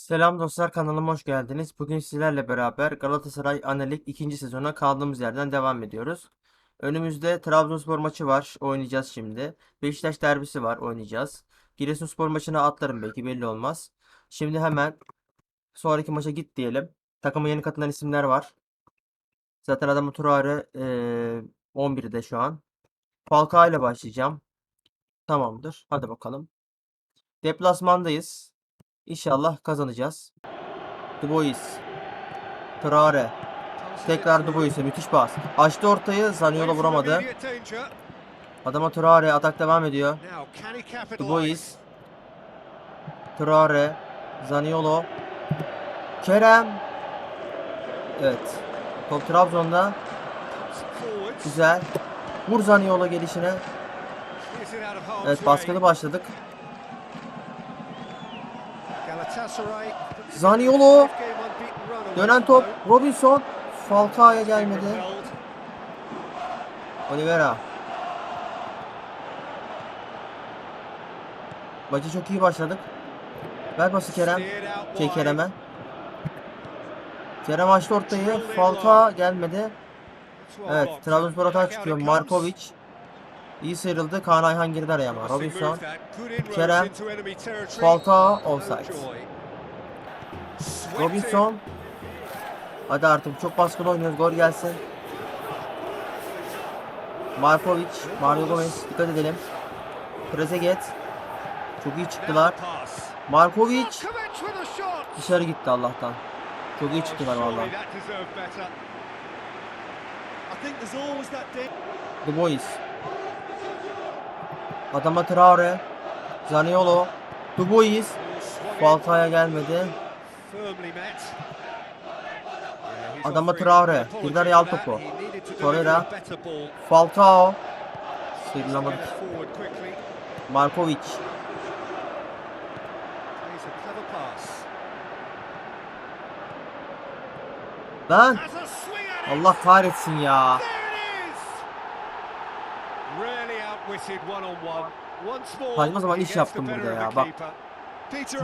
Selam dostlar kanalıma hoş geldiniz. Bugün sizlerle beraber Galatasaray Analik 2. sezona kaldığımız yerden devam ediyoruz. Önümüzde Trabzonspor maçı var. Oynayacağız şimdi. Beşiktaş derbisi var. Oynayacağız. Giresunspor maçına atlarım belki belli olmaz. Şimdi hemen sonraki maça git diyelim. Takıma yeni katılan isimler var. Zaten adamın Traore eee 11'de şu an. Falcao ile başlayacağım. Tamamdır. Hadi bakalım. Deplasmandayız. İnşallah kazanacağız. Dubois. Traore. Tekrar Dubois'e müthiş pas. Açtı ortayı. Zaniolo vuramadı. Adama Traore atak devam ediyor. Dubois. Traore. Zaniolo. Kerem. Evet. Top Trabzon'da. Güzel. Vur Zaniolo gelişine. Evet baskılı başladık. Zaniolo. Dönen top. Robinson. Falcao'ya gelmedi. Oliveira. Maçı çok iyi başladık. Ver pası Kerem. Şey Kerem'e. Kerem açtı ortayı. Falcao gelmedi. Evet. Trabzonspor atağa çıkıyor. Markovic. İyi sıyrıldı. Kaan Ayhan girdi araya ama. Robinson. Kerem. Falcao offside. Robinson. Hadi artık çok baskılı oynuyoruz. Gol gelsin. Markovic. Mario Gomez. Dikkat edelim. Trezeguet. Çok iyi çıktılar. Markovic. Dışarı gitti Allah'tan. Çok iyi çıktılar valla. The Boys. Adama Traore. Zaniolo. The Boys. Falcao'ya gelmedi. Adama Traore. Girdi araya al topu. Torreira. Falcao. Sıyrılamadık. Markovic. Lan. Allah kahretsin ya. Saçma zaman iş yaptım burada ya, bak.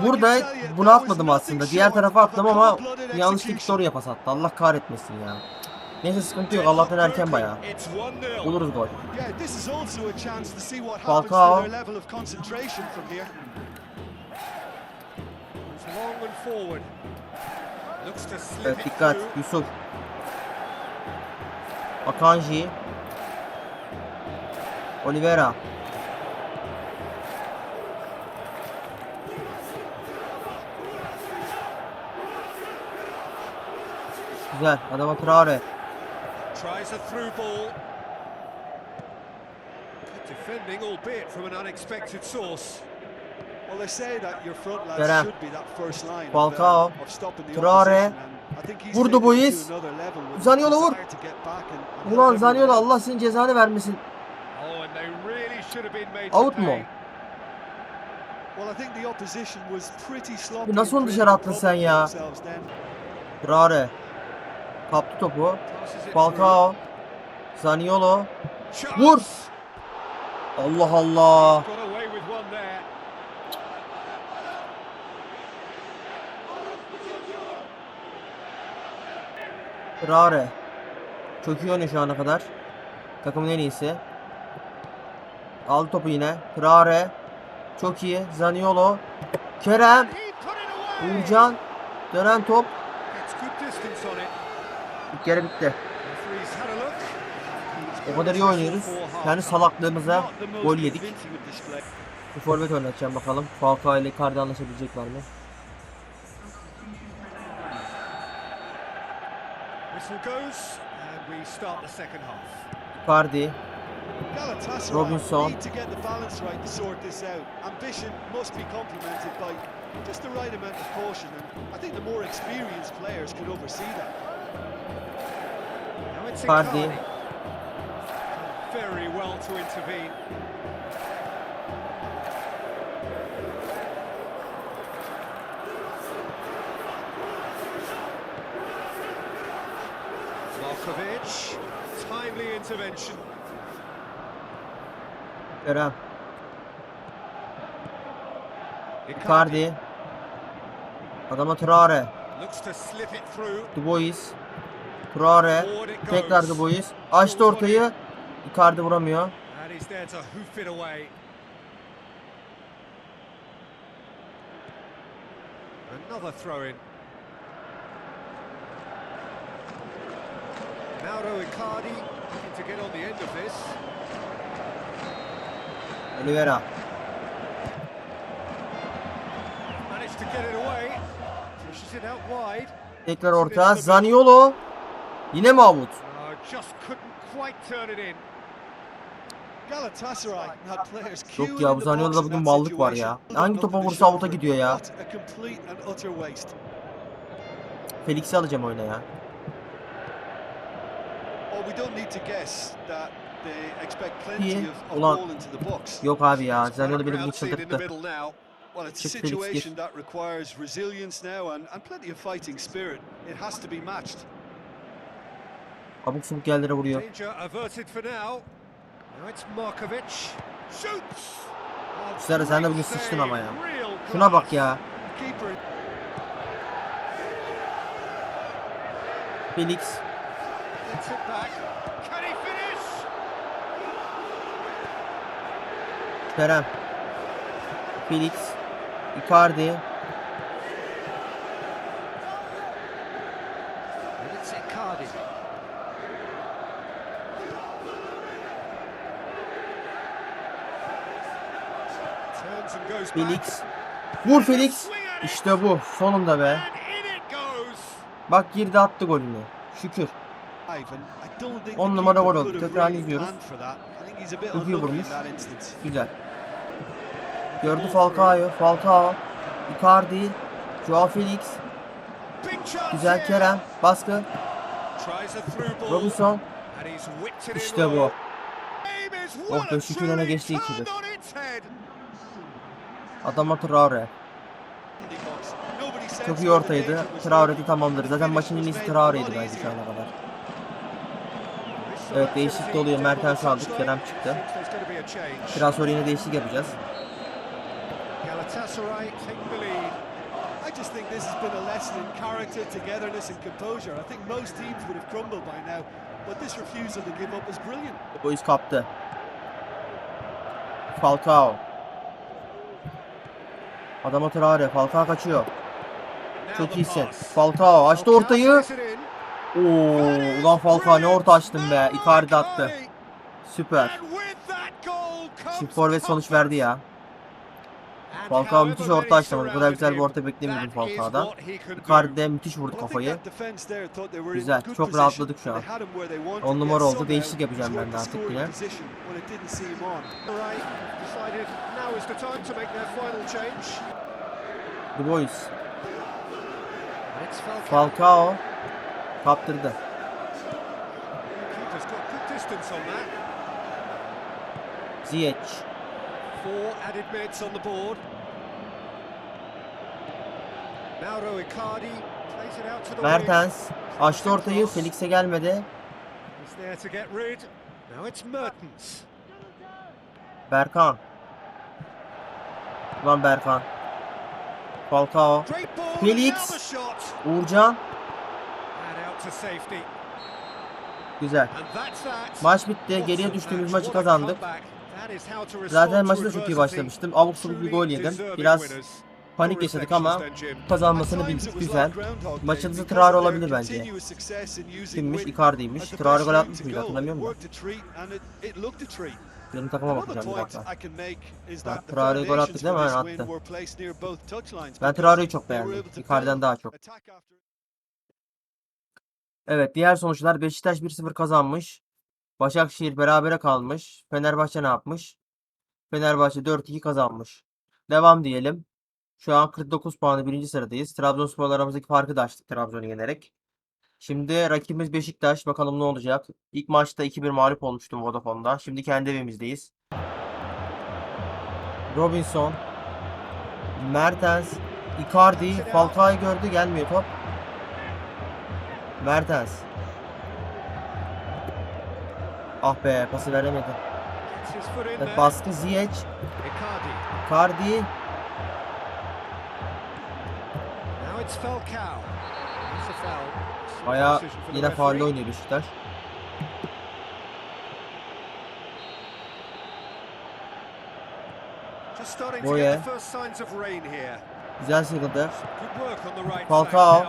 Burada bunu atmadım aslında. Diğer tarafa attım ama yanlışlıkla doğruya pas attı. Allah kahretmesin ya. Neyse sıkıntı yok. Allah'tan erken bayağı. Buluruz gol. Falcao. Evet dikkat. Yusuf. Akanji. Oliveira. Güzel. Adama Traore. Tries a through ball. Defending, albeit from an unexpected source. Well, they say that your front lads should be that first line Falcao. uh, the Traore. Vurdu bu iz. Zaniolo vur. Ulan Zaniolo. Allah senin cezanı vermesin. Oh, Out mu? nasıl onu dışarı attın sen ya? Traore. Kaptı topu. Falcao. Zaniolo. Vur. Allah Allah. Traore. Çok iyi oynuyor şu ana kadar. Takımın en iyisi. Aldı topu yine. Traore. Çok iyi. Zaniolo. Kerem. Uğurcan. Dönen top. İlk kere bitti. O kadar iyi oynuyoruz. Kendi salaklığımıza gol yedik. Bir forvet oynatacağım bakalım. Falcao ile Icardi anlaşabilecekler mi? Icardi. Robinson. just the right amount of caution, and I think the more experienced players could oversee that. İntervene. Markovic, timely intervention. Kerem. Icardi. Adama Traore. Looks to Traore. Tekrar. Dubois. Açtı ortayı. Icardi vuramıyor. Another throw in. Mauro Icardi looking to get on the end of this. Oliveira. Managed to get it away. Pushes it out wide. Tekrar orta. Zaniolo. Yine mi Avut? Uh, Yok ya, bu Zaniolo'da bugün that mallık var ya. Hangi topa to vursa avuta gidiyor ya. Felix'i alacağım oyuna ya. Oh, İyi. Ulan yok abi ya. Zaniolo beni the çıldırttı. Well, it's a Çık Felix, gir. situation that requires resilience now and, and plenty of fighting spirit. It has to be matched. Abuk subuk yerlere vuruyor. Serdar, sen de bugün sıçtın ama ya. Şuna bak ya. Felix. Kerem. Felix. Icardi. And it's Icardi. Turns and goes back. Felix. Vur Felix. İşte bu. Sonunda be. Bak girdi attı golünü. Şükür. five, and I don't think On the numara keeper gol oldu. really izliyoruz. in vurmuş. Güzel. Gördü Falcao'yu. Falcao. Icardi. Joao Felix. Güzel. Kerem. Baskı. Robinson. İşte bu. Oh be şükür öne geçti turned 2-1. Adama Traore. Çok iyi ortaydı. was Traore'di there. tamamladı. Zaten maçın en iyisi Traore'ydi bence şu ana kadar. Evet değişiklik de oluyor. Mertens aldık. Kerem çıktı. Biraz sonra yine değişiklik yapacağız. I just think this has been a lesson in character, togetherness and composure. I think most teams would have crumbled by now, but this refusal to give up is brilliant. Boyuz kaptı. Falcao. Adama Traore. Falcao kaçıyor. Çok iyisin. Falcao açtı ortayı. Oo, ulan Falcao ne orta açtın be. Icardi attı. Süper. Çift forvet sonuç verdi ya. Falcao müthiş orta açtı bu kadar güzel bir orta beklemiyordum Falcao'dan. Icardi müthiş vurdu kafayı. Güzel, çok rahatladık şu an. They had him where they wanted, On yet numara oldu, değişiklik yapacağım ben de artık the yine. the Boys. Falcao. Kaptırdı. Ziyech. Four added minutes on the board. Mauro Icardi plays it out to the wing. Mertens. Açtı ortayı. Felix'e gelmedi. Berkan. Ulan Berkan. Falcao. Felix. Uğurcan. Güzel. Maç bitti. Geriye düştüğümüz maçı kazandık. Zaten maçı da çok iyi başlamıştım. Abuk bir gol yedim. Biraz. Panik yaşadık ama kazanmasını bildik. Güzel. Maçınızı because Traore olabilir bence. Kimmiş? Icardi'ymiş. Traore gol atmış mıydı a treat. Benim takıma bakacağım bir dakika. Ha, Traore'yi gol attı değil mi? win attı. Ben Traore'yi çok beğendim. Icardi'den daha çok. Evet diğer sonuçlar Beşiktaş 1-0 kazanmış. Başakşehir berabere kalmış. Fenerbahçe ne yapmış? Fenerbahçe 4-2 kazanmış. Devam diyelim. Şu an 49 puanı birinci sıradayız. Trabzonspor'la aramızdaki farkı da açtık Trabzon'u yenerek. Şimdi rakibimiz Beşiktaş. Bakalım ne olacak. İlk maçta 2-1 mağlup olmuştum Vodafone'da. Şimdi kendi evimizdeyiz. Robinson. Mertens. Icardi. Falcao'yu gördü. Gelmiyor top. Mertens. Ah be pası veremedi. Evet, baskı Ziyech. Icardi. Baya yine faulle oynuyor Beşiktaş. Boye. Güzel sıkıldı. Falcao.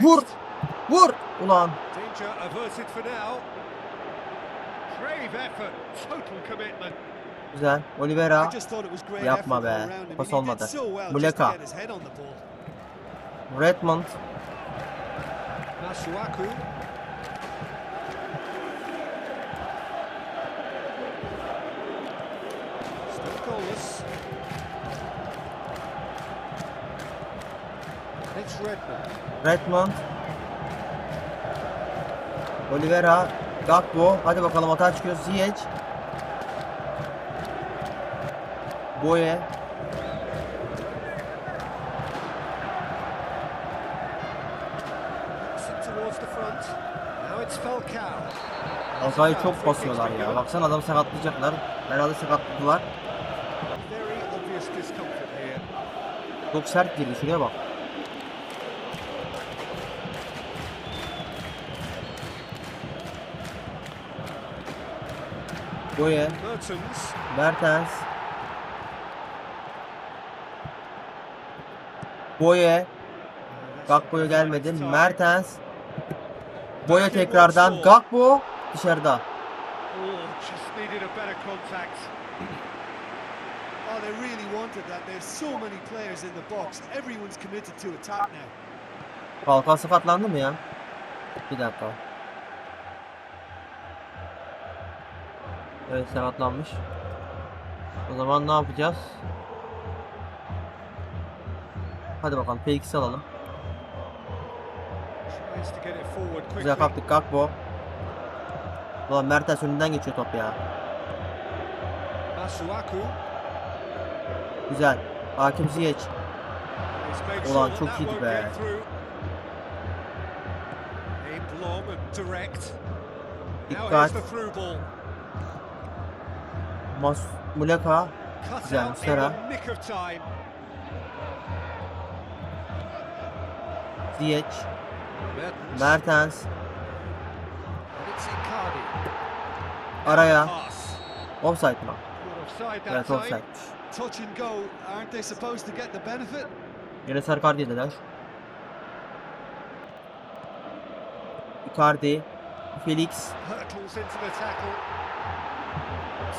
Vur! Vur! Ulan. Güzel. Great Yapma be. Pas olmadı. Muleka. get his head on the ball. Redmond. Masuaku. Goalless. It's Redmond. Redmond. Oliveira. Gakpo. Hadi bakalım hata çıkıyor. Ziyech. Boye. Altay'ı çok basıyorlar ya. Baksana adamı sakatlayacaklar. Herhalde sakatladılar. Çok sert girdi. Şuraya bak. Mertens. Mertens. Boye. Gakpo'ya gelmedi. Mertens. Boye tekrardan. Gakpo dışarıda. Oh. Oh, they really wanted that. There's so many players in the box. Everyone's committed to attack now. Falcao sakatlandı mı ya? Bir dakika. Evet sakatlanmış. O zaman ne yapacağız? Hadi bakalım Felix'i alalım. Güzel kaptık Gakpo. Ulan Mertens önünden geçiyor top ya. Güzel. Hakim Ziyech. Ulan çok iyiydi be. Dikkat. Mas Muleka. Güzel, Sera. Ziyech. Mertens. Supposed to get the benefit? Yine sarı kart yediler. Icardi. Felix.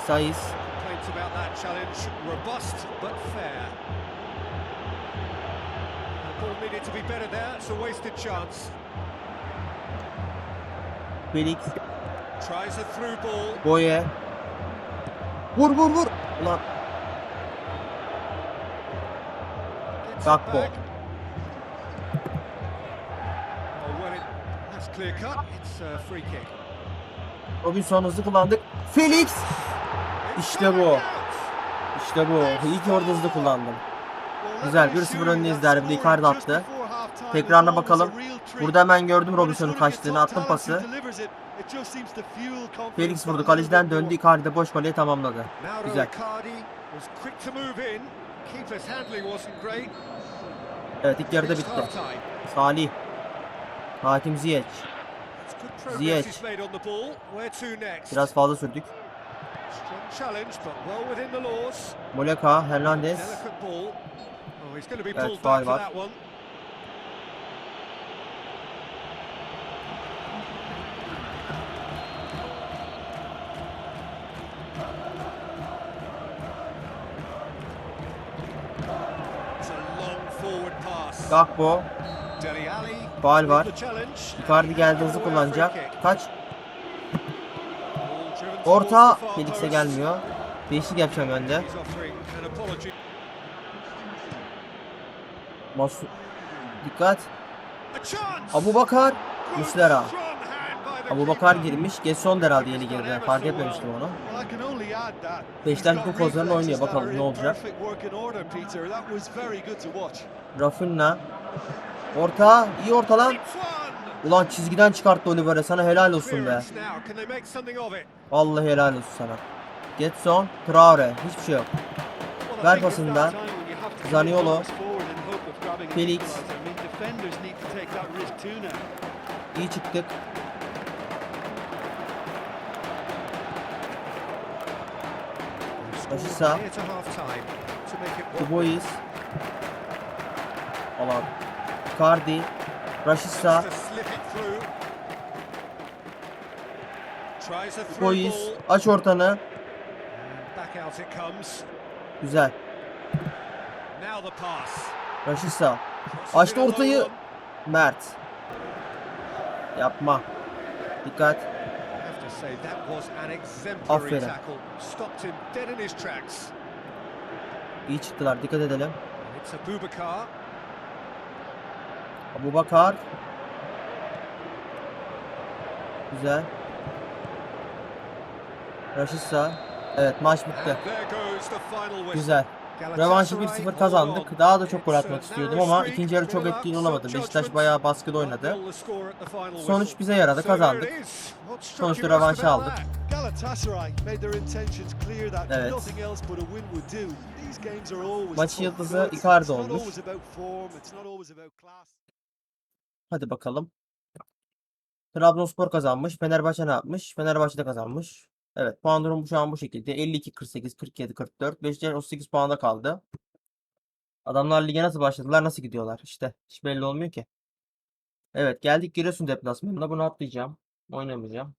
Saiz. Felix. Boye. Vur vur vur. Ulan Gakpo. Oh, well, it, that's clear cut. It's a free kick. Robinson hızlı kullandık. Felix. İşte bu. İşte bu. İyi ki orada hızlı kullandım. Güzel, let me 1-0 assure you öndeyiz derbide. Icardi attı. Tekrarına bakalım. Burada hemen gördüm Robinson'un kaçtığını. Attım pası. Felix vurdu. Kaleciden döndü. Icardi de boş voleyi tamamladı. Güzel. Evet ilk yarıda bitti. Salih. Hakim Ziyech. Ziyech. Biraz fazla sürdük. Moleka, Hernandez. Evet, for var. Gakpo. With var. Icardi geldi hızlı kullanacak. Kaç? Orta. Felix'e gelmiyor. Değişik yapacağım önde. He's offering an apology. Mas Dikkat. Abu Bakar. Muslera. Abu Bakar girmiş. Gesson herhalde yeni girdi. Fark etmemiştim onu. Beşiktaş bu pozlarını oynuyor. Bakalım ne olacak. Rafinha. Orta. iyi orta lan. It's one. Ulan çizgiden çıkarttı Oliver'e. Sana helal olsun be. Vallahi helal olsun sana. Getson. Traore. Hiçbir şey yok. Ver think it's pasını that da. time when you have to Zaniolo. Felix. İyi çıktık. They've Başı a through Dubois. ball. Aç ortanı. Güzel. Rashica. Açtı ortayı. Mert. Yapma. Dikkat. Aferin. İyi çıktılar. Dikkat edelim. Abu Bakar. Güzel. Rashica. Evet maç bitti. Güzel. Revanşı 1-0 hold kazandık. Daha da çok gol atmak istiyordum ama ikinci yarı çok etkili some olamadım. Beşiktaş bayağı baskıda oynadı. Sonuç bize yaradı, kazandık. Sonuçta about aldık. Evet. Maçın yıldızı Icardi olmuş. Hadi bakalım. Trabzonspor kazanmış. Fenerbahçe ne yapmış? Fenerbahçe de kazanmış. Evet puan durumu şu an bu şekilde. 52, 48, 47, 44. Beşiktaş 38 puanda kaldı. Adamlar lige nasıl başladılar? Nasıl gidiyorlar? İşte hiç belli olmuyor ki. Evet geldik Giresun deplasmanına. Bunu atlayacağım. Oynamayacağım.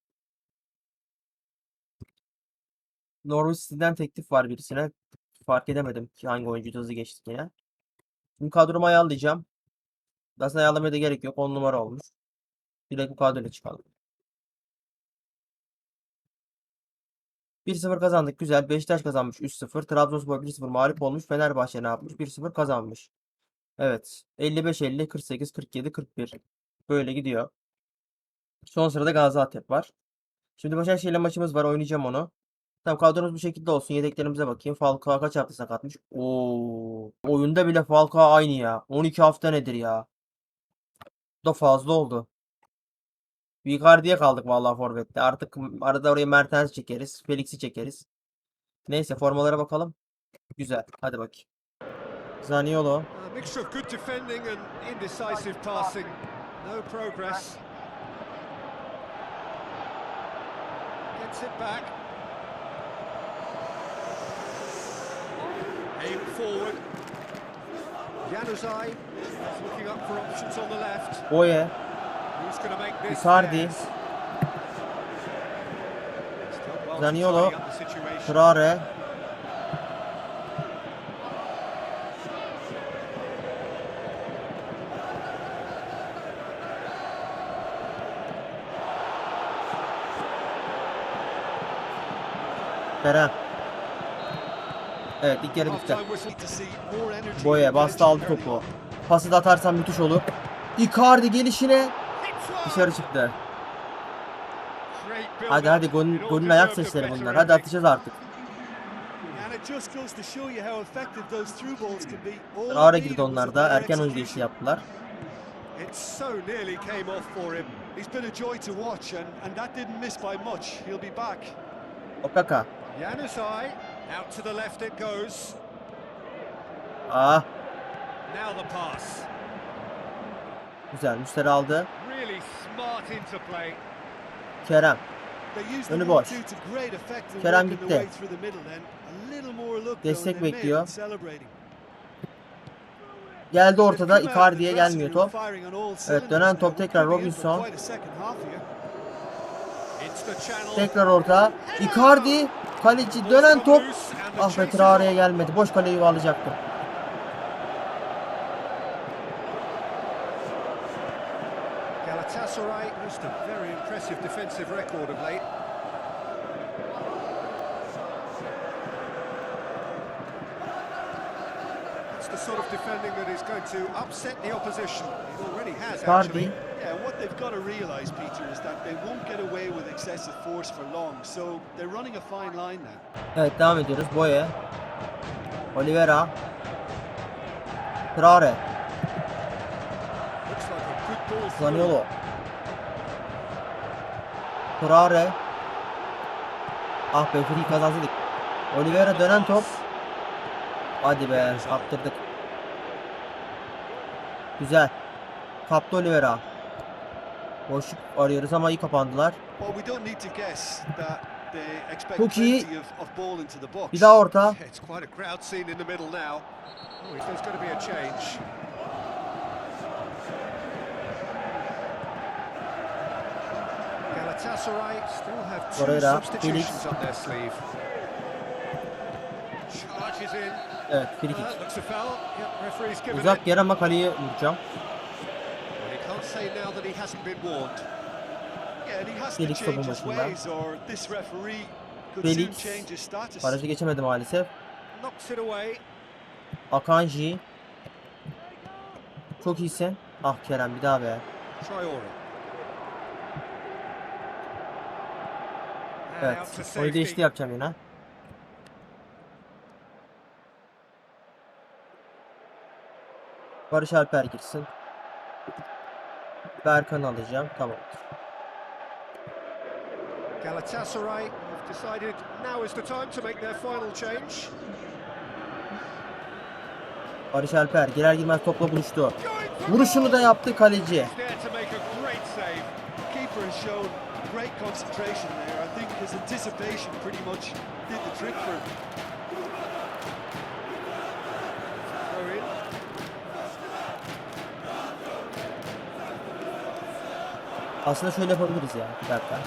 Norwich City'den teklif var birisine. Fark edemedim ki hangi oyuncu hızlı geçtik yine. Şimdi kadromu ayarlayacağım. Aslında ayarlamaya da gerek yok. 10 numara olmuş. Direkt bu kadroyla çıkalım. 1-0 kazandık. Güzel. Beşiktaş kazanmış 3-0. Trabzonspor 1-0 mağlup olmuş. Fenerbahçe ne yapmış? 1-0 kazanmış. Evet. 55-50, 48-47, 41. Böyle gidiyor. Son sırada Gaziantep var. Şimdi Başakşehir'le maçımız var. Oynayacağım onu. Tamam kadromuz bu şekilde olsun. Yedeklerimize bakayım. Falcao kaç hafta sakatmış? Oo. Oyunda bile Falcao aynı ya. 12 hafta nedir ya? Da fazla oldu. Icardi'ye kaldık vallahi forvette. Artık arada oraya Mertens çekeriz. Felix'i çekeriz. Neyse formalara bakalım. Güzel. Hadi bakayım. Zaniolo. Forward. Januzaj looking up for options on the left. Boye. Who's going to make this Icardi. Zaniolo. Traore. Evet ilk yarı bitti. And bastı aldı topu. Pası da atarsan müthiş olur. Icardi gelişine dışarı çıktı. Hadi hadi golün, golün ayak sesleri bunlar. Hadi atacağız artık. they girdi onlar da. Erken oyun değişikliği yaptılar. It so nearly came off for him. He's been a joy to watch, and, and that didn't miss by much. He'll be back. Okaka. Out to the left it goes. Ah Now the pass. güzel. Müşteri aldı. Really smart interplay. Kerem. Önü boş. 1-2 to great effect in Kerem gitti. Destek bekliyor. Geldi ortada. Icardi'ye gelmiyor top. Evet dönen top tekrar Robinson. Tekrar orta. Icardi. Kaleci dönen top. Ah be Traore'ye gelmedi. Boş kaleyi yuvarlayacaktı. Galatasaray just a very impressive defensive record of late. It's the sort of defending that is going to upset the opposition. It already has actually. Yeah, what they've got to realise, Peter, is that they won't get away with excessive force for long. So they're running a fine line now. Evet devam ediyoruz. Boye. Oliveira. Traore. Zaniolo. Traore. Ah be free kazansaydık. Oliveira dönen top. Hadi be kaptırdık. Güzel. Kaptı Oliveira. Boşluk arıyoruz ama iyi kapandılar. Çok iyi. Bir daha orta. Oh, Torreira, Felix. Evet, free Uh, kick. it. Uzak yer ama kaleye vuracağım. Well, you can't say now that he hasn't been warned. Yeah, and he has to Felix. Barajı geçemedi maalesef. Akanji. Çok iyisin. Ah Kerem bir daha be. And Evet. safety. değişti yapacağım yine. Barış Alper girsin. Berkan alacağım. Tamam. Galatasaray have decided now is the time to make their final change. Barış Alper girer girmez topla buluştu. Vuruşunu da yaptı kaleci. Great concentration there. I think his anticipation pretty much did the trick for him. Aslında şöyle yapabiliriz ya. Bir dakika.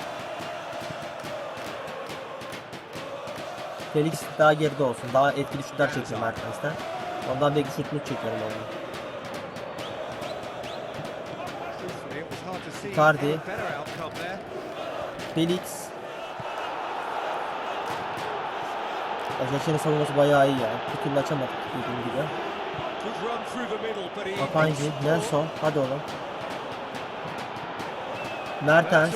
Felix daha geride olsun. Daha etkili şutlar çekiyor Mertens'ten. Ondan belki şutunu çekerim onu. There. Felix. Başakşehir'in savunması bayağı iyi ya. Bir türlü açamadık dediğim gibi. Akanji. Nelson. Hadi oğlum. Mertens.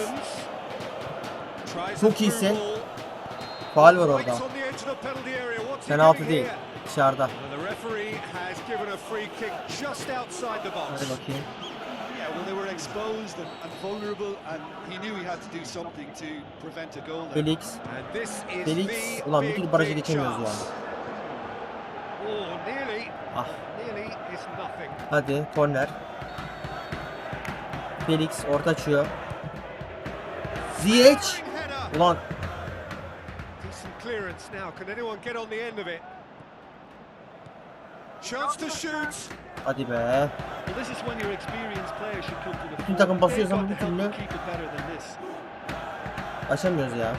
Çok iyisin. Faal var orada. Penaltı değil. Dışarıda. Hadi bakayım. Felix. Felix. Ulan bir türlü barajı big geçemiyoruz nearly. Ah. Hadi korner. Felix orta açıyor. Ziyech. Ulan Decent clearance now. Can anyone get on the end of it? Chance to shoot. hadi be. Bütün takım basıyoruz ama bir türlü aşamıyoruz ya.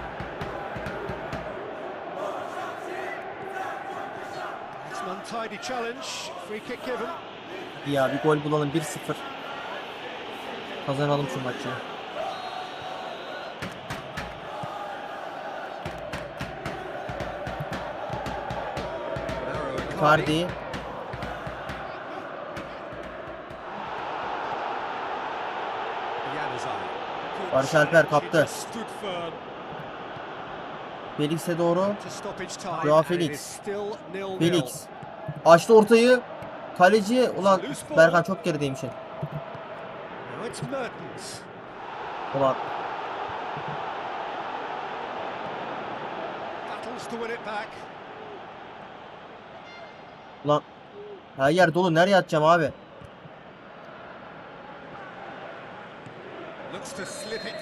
It's an untidy challenge. Free kick given. Ya bir gol bulalım 1-0. Kazanalım şu maçı. Icardi. Barış Alper kaptı. Felix'e doğru. Joao Felix. Felix. Açtı ortayı. Kaleci. Ulan Berkan çok gerideymişsin. Mertens. Ulan to win it back. Ulan. Her yer dolu. Nereye atacağım abi?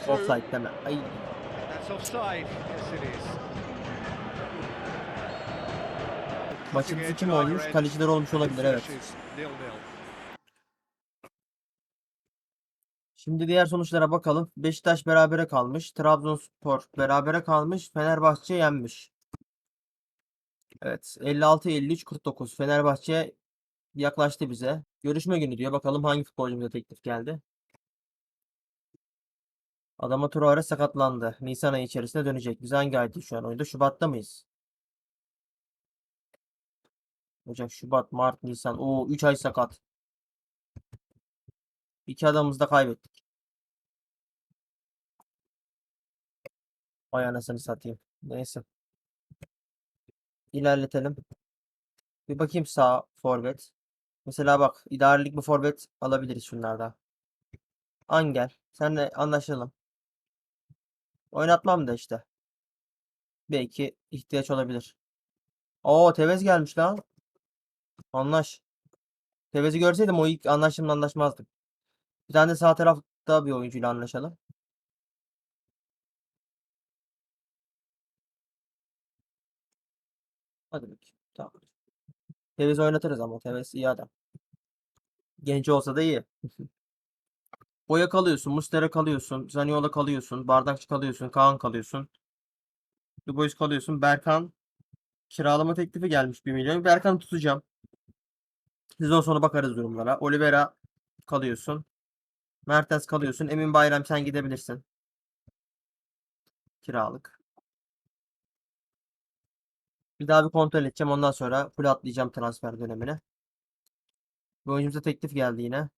Offside deme. Ay. Edge kim end. Kaleciler olmuş olabilir evet. Şimdi diğer sonuçlara bakalım. Beşiktaş berabere kalmış. Trabzonspor berabere kalmış. Fenerbahçe yenmiş. Evet. 56 53 49. Fenerbahçe yaklaştı bize. Görüşme günü diyor. Bakalım hangi futbolcumuza teklif geldi. Adama Traore sakatlandı. Nisan ayı içerisinde dönecek. Biz hangi aydı şu an oyunda? Şubat'ta mıyız? Ocak, Şubat, Mart, Nisan. Oo 3 ay sakat. İki adamımızı da kaybettik. Vay anasını satayım. Neyse. İlerletelim. Bir bakayım sağ forvet. Mesela bak idarelik bir forvet alabiliriz şunlarda. Angel. Senle anlaşalım. Oynatmam da işte. Belki ihtiyaç olabilir. Oo Tevez gelmiş lan. Anlaş. Tevez'i görseydim o ilk anlaşımla anlaşmazdık. Bir tane de sağ tarafta bir oyuncuyla anlaşalım. Hadi bakayım. Tamam. Tevez oynatırız ama Tevez iyi adam. Genç olsa da iyi. Boya kalıyorsun, Mustera kalıyorsun, Zaniola kalıyorsun, Bardakçı kalıyorsun, Kaan kalıyorsun. Dubois kalıyorsun. Berkan kiralama teklifi gelmiş 1 milyon. Berkan'ı tutacağım. Sezon sonu bakarız durumlara. Oliveira kalıyorsun. Mertens kalıyorsun. Emin Bayram sen gidebilirsin. Kiralık. Bir daha bir kontrol edeceğim. Ondan sonra full atlayacağım transfer dönemine. Bu oyuncumuza teklif geldi yine.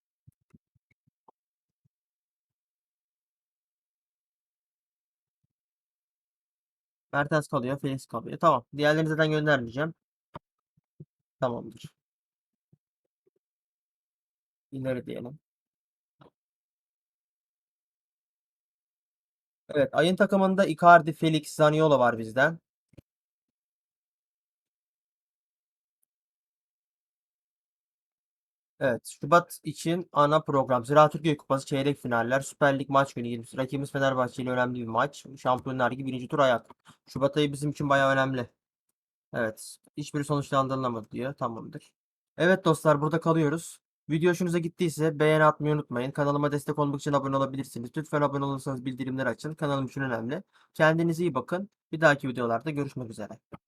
Mertens kalıyor. Felix kalıyor. Tamam. Diğerlerini zaten göndermeyeceğim. Tamamdır. İleri diyelim. Evet. Ayın takımında Icardi, Felix, Zaniolo var bizden. Evet. Şubat için ana program. Zira Türkiye Kupası çeyrek finaller. Süper Lig maç günü 20. Rakibimiz Fenerbahçe ile önemli bir maç. Şampiyonlar Ligi birinci tur ayak. Şubat ayı bizim için bayağı önemli. Evet. Hiçbir sonuçlandırılamadı diyor. Tamamdır. Evet dostlar burada kalıyoruz. Video hoşunuza gittiyse beğeni atmayı unutmayın. Kanalıma destek olmak için abone olabilirsiniz. Lütfen abone olursanız bildirimleri açın. Kanalım için önemli. Kendinize iyi bakın. Bir dahaki videolarda görüşmek üzere.